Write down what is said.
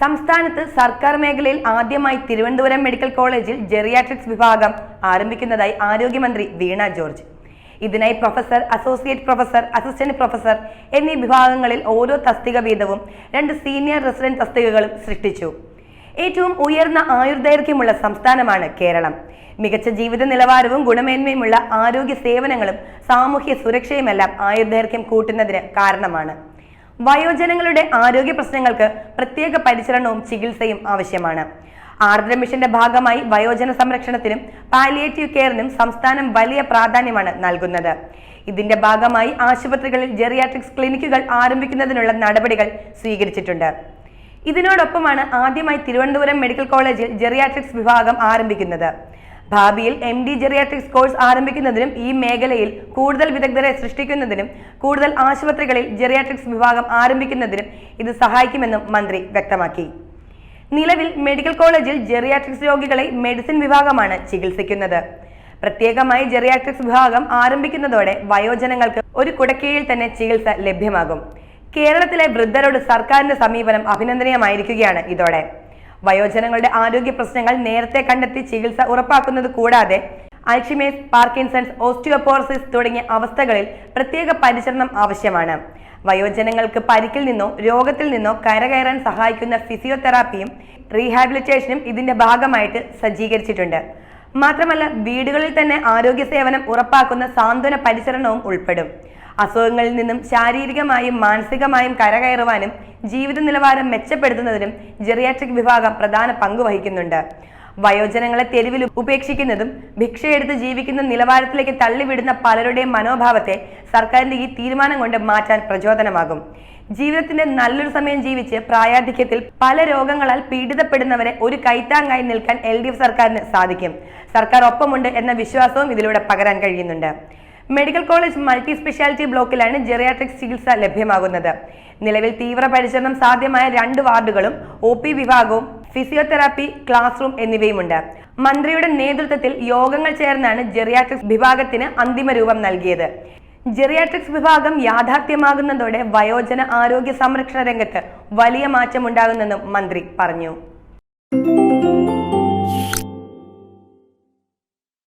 സംസ്ഥാനത്ത് സർക്കാർ മേഖലയിൽ ആദ്യമായി തിരുവനന്തപുരം മെഡിക്കൽ കോളേജിൽ ജെറിയാട്രിക്സ് വിഭാഗം ആരംഭിക്കുന്നതായി ആരോഗ്യമന്ത്രി വീണ ജോർജ്. ഇതിനായി professor associate professor assistant professor എന്നീ വിഭാഗങ്ങളിൽ ഓരോ തസ്തിക വീതവും രണ്ട് സീനിയർ റെസിഡന്റ് തസ്തികകളും സൃഷ്ടിച്ചു. ഏറ്റവും ഉയർന്ന ആയുർദൈർഘ്യമുള്ള സംസ്ഥാനമാണ് കേരളം. മികച്ച ജീവിത നിലവാരവും ഗുണമേന്മയുമുള്ള ആരോഗ്യ സേവനങ്ങളും സാമൂഹ്യ സുരക്ഷയുമെല്ലാം ആയുർദൈർഘ്യം കൂട്ടുന്നതിന് കാരണമാണ്. വയോജനങ്ങളുടെ ആരോഗ്യ പ്രശ്നങ്ങൾക്ക് പ്രത്യേക പരിചരണവും ചികിത്സയും ആവശ്യമാണ്. ആർദ്ര മിഷന്റെ ഭാഗമായി വയോജന സംരക്ഷണത്തിനും പാലിയേറ്റീവ് കെയറിനും സംസ്ഥാനം വലിയ പ്രാധാന്യമാണ് നൽകുന്നത്. ഇതിന്റെ ഭാഗമായി ആശുപത്രികളിൽ ജെറിയാട്രിക്സ് ക്ലിനിക്കുകൾ ആരംഭിക്കുന്നതിനുള്ള നടപടികൾ സ്വീകരിച്ചിട്ടുണ്ട്. ഇതിനോടൊപ്പമാണ് ആദ്യമായി തിരുവനന്തപുരം മെഡിക്കൽ കോളേജിൽ ജെറിയാട്രിക്സ് വിഭാഗം ആരംഭിക്കുന്നത്. ഭാവിയിൽ എം ഡി ജെറിയാട്രിക്സ് കോഴ്സ് ആരംഭിക്കുന്നതിനും ഈ മേഖലയിൽ കൂടുതൽ വിദഗ്ധരെ സൃഷ്ടിക്കുന്നതിനും കൂടുതൽ ആശുപത്രികളിൽ ജെറിയാട്രിക്സ് വിഭാഗം ആരംഭിക്കുന്നതിനും ഇത് സഹായിക്കുമെന്നും മന്ത്രി വ്യക്തമാക്കി. നിലവിൽ മെഡിക്കൽ കോളേജിൽ ജെറിയാട്രിക്സ് രോഗികളെ മെഡിസിൻ വിഭാഗമാണ് ചികിത്സിക്കുന്നത്. പ്രത്യേകമായി ജെറിയാട്രിക്സ് വിഭാഗം ആരംഭിക്കുന്നതോടെ വയോജനങ്ങൾക്ക് ഒരു കുടക്കീഴിൽ തന്നെ ചികിത്സ ലഭ്യമാകും. കേരളത്തിലെ വൃദ്ധരോട് സർക്കാരിന്റെ സമീപനം അഭിനന്ദനീയമായിരിക്കുകയാണ് ഇതോടെ. വയോജനങ്ങളുടെ ആരോഗ്യ പ്രശ്നങ്ങൾ നേരത്തെ കണ്ടെത്തി ചികിത്സ ഉറപ്പാക്കുന്നത് കൂടാതെ അൽഷിമേസ് പാർക്കിൻസൺസ് ഓസ്റ്റിയോപോറസിസ് തുടങ്ങിയ അവസ്ഥകളിൽ പ്രത്യേക പരിചരണം ആവശ്യമാണ്. വയോജനങ്ങൾക്ക് പരിക്കിൽ നിന്നോ രോഗത്തിൽ നിന്നോ കരകയറാൻ സഹായിക്കുന്ന ഫിസിയോതെറാപ്പിയും റീഹാബിലിറ്റേഷനും ഇതിന്റെ ഭാഗമായിട്ട് സജ്ജീകരിച്ചിട്ടുണ്ട്. മാത്രമല്ല വീടുകളിൽ തന്നെ ആരോഗ്യ സേവനം ഉറപ്പാക്കുന്ന സാന്ത്വന പരിചരണവും ഉൾപ്പെടും. അസുഖങ്ങളിൽ നിന്നും ശാരീരികമായും മാനസികമായും കരകയറുവാനും ജീവിത നിലവാരം മെച്ചപ്പെടുത്തുന്നതിനും ജെറിയാട്രിക് വിഭാഗം പ്രധാന പങ്ക് വഹിക്കുന്നുണ്ട്. വയോജനങ്ങളെ തെരുവിൽ ഉപേക്ഷിക്കുന്നതും ഭിക്ഷയെടുത്ത് ജീവിക്കുന്ന നിലവാരത്തിലേക്ക് തള്ളിവിടുന്ന പലരുടെയും മനോഭാവത്തെ സർക്കാരിന്റെ ഈ തീരുമാനം കൊണ്ട് മാറ്റാൻ പ്രചോദനമാകും. ജീവിതത്തിന്റെ നല്ലൊരു സമയം ജീവിച്ച് പ്രായാധിക്യത്തിൽ പല രോഗങ്ങളാൽ പീഡിതപ്പെടുന്നവരെ ഒരു കൈത്താങ്ങായി നിൽക്കാൻ എൽ സർക്കാരിന് സാധിക്കും. സർക്കാർ ഒപ്പമുണ്ട് എന്ന വിശ്വാസവും ഇതിലൂടെ പകരാൻ കഴിയുന്നുണ്ട്. മെഡിക്കൽ കോളേജ് മൾട്ടി സ്പെഷ്യാലിറ്റി ബ്ലോക്കിലാണ് ജെറിയാട്രിക് ചികിത്സ ലഭ്യമാകുന്നത്. നിലവിൽ തീവ്ര പരിചരണം സാധ്യമായ രണ്ട് വാർഡുകളും ഒ പി വിഭാഗവും ഫിസിയോതെറാപ്പി ക്ലാസ് റൂം എന്നിവയുമുണ്ട്. മന്ത്രിയുടെ നേതൃത്വത്തിൽ യോഗങ്ങൾ ചേർന്നാണ് ജെറിയാട്രിക്സ് വിഭാഗത്തിന് അന്തിമ രൂപം നൽകിയത്. ജെറിയാട്രിക്സ് വിഭാഗം യാഥാർത്ഥ്യമാകുന്നതോടെ വയോജന ആരോഗ്യ സംരക്ഷണ രംഗത്ത് വലിയ മാറ്റമുണ്ടാകുമെന്നും മന്ത്രി പറഞ്ഞു.